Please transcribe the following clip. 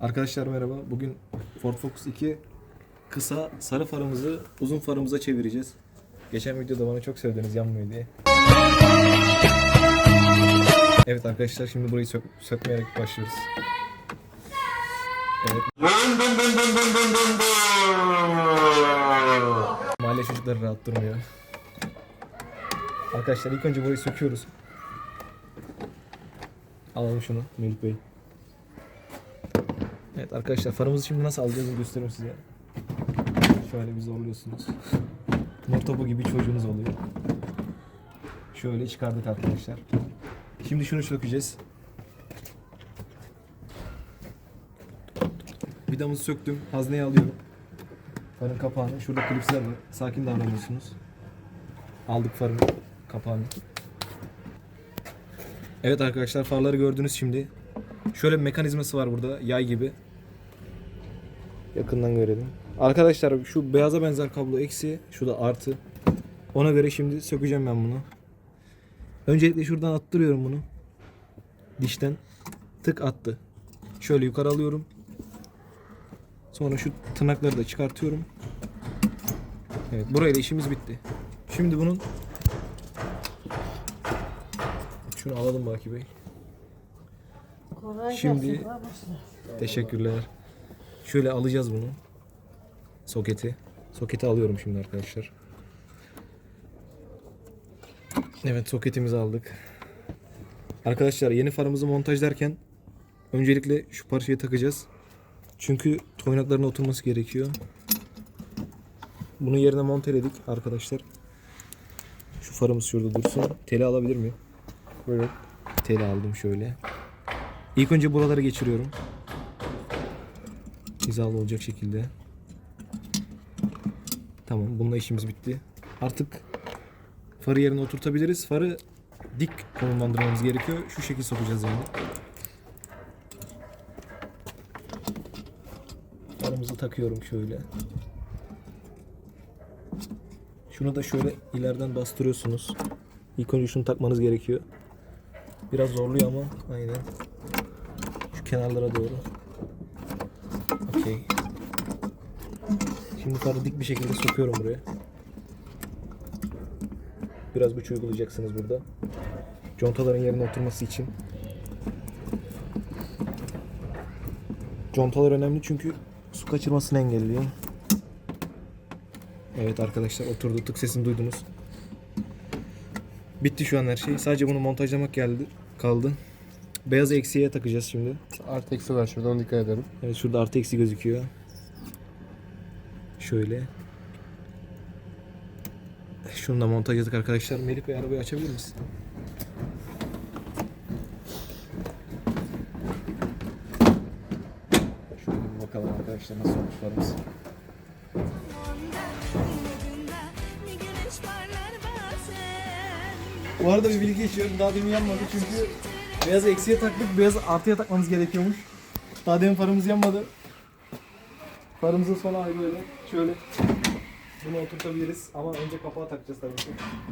Arkadaşlar merhaba. Bugün Ford Focus 2 kısa sarı farımızı uzun farımıza çevireceğiz. Geçen videoda bana çok söylediniz yanmıyor diye. Evet arkadaşlar şimdi burayı sök sökmeyerek başlıyoruz. Evet. Mahalle çocukları rahat durmuyor. Arkadaşlar ilk önce burayı söküyoruz. Alalım şunu Melih Bey. Evet arkadaşlar farımızı şimdi nasıl alacağız gösteriyorum size. Şöyle bir zorluyorsunuz. Nur topu gibi çocuğunuz oluyor. Şöyle çıkardık arkadaşlar. Şimdi şunu sökeceğiz. Vidamızı söktüm. Hazneyi alıyorum. Farın kapağını. Şurada klipsler var. Sakin davranıyorsunuz. Aldık farın kapağını. Evet arkadaşlar farları gördünüz şimdi. Şöyle bir mekanizması var burada yay gibi. Yakından görelim. Arkadaşlar şu beyaza benzer kablo eksi, şu da artı. Ona göre şimdi sökeceğim ben bunu. Öncelikle şuradan attırıyorum bunu. Dişten tık attı. Şöyle yukarı alıyorum. Sonra şu tırnakları da çıkartıyorum. Evet, burayla işimiz bitti. Şimdi bunun şunu alalım Baki Bey. Kolay Şimdi- gelsin. Teşekkürler. Şöyle alacağız bunu. Soketi. Soketi alıyorum şimdi arkadaşlar. Evet soketimizi aldık. Arkadaşlar yeni farımızı montajlarken öncelikle şu parçayı takacağız. Çünkü toynaklarına oturması gerekiyor. Bunu yerine monteledik arkadaşlar. Şu farımız şurada dursun. Teli alabilir miyim? Buyurun. Teli aldım şöyle. İlk önce buraları geçiriyorum hizalı olacak şekilde. Tamam bununla işimiz bitti. Artık farı yerine oturtabiliriz. Farı dik konumlandırmamız gerekiyor. Şu şekil sokacağız yani. Farımızı takıyorum şöyle. Şunu da şöyle ileriden bastırıyorsunuz. İlk önce şunu takmanız gerekiyor. Biraz zorluyor ama aynen. Şu kenarlara doğru. Okey. Şimdi farı dik bir şekilde sokuyorum buraya. Biraz güç uygulayacaksınız burada. Contaların yerine oturması için. Contalar önemli çünkü su kaçırmasını engelliyor. Evet arkadaşlar oturdu. Tık sesini duydunuz. Bitti şu an her şey. Sadece bunu montajlamak geldi. Kaldı. Beyaz eksiğe takacağız şimdi. Artı eksi var şuradan dikkat edelim. Evet şurada artı eksi gözüküyor. Şöyle. Şunu da montajladık arkadaşlar. Melih Bey arabayı açabilir misin? Şöyle bir bakalım arkadaşlar nasıl bazen Bu arada bir bilgi geçiyorum. Daha demin yanmadı çünkü beyaz eksiye taktık. Beyaz artıya takmamız gerekiyormuş. Daha demin farımız yanmadı. Farımızın son hali böyle. Şöyle. Bunu oturtabiliriz ama önce kapağı takacağız tabii ki.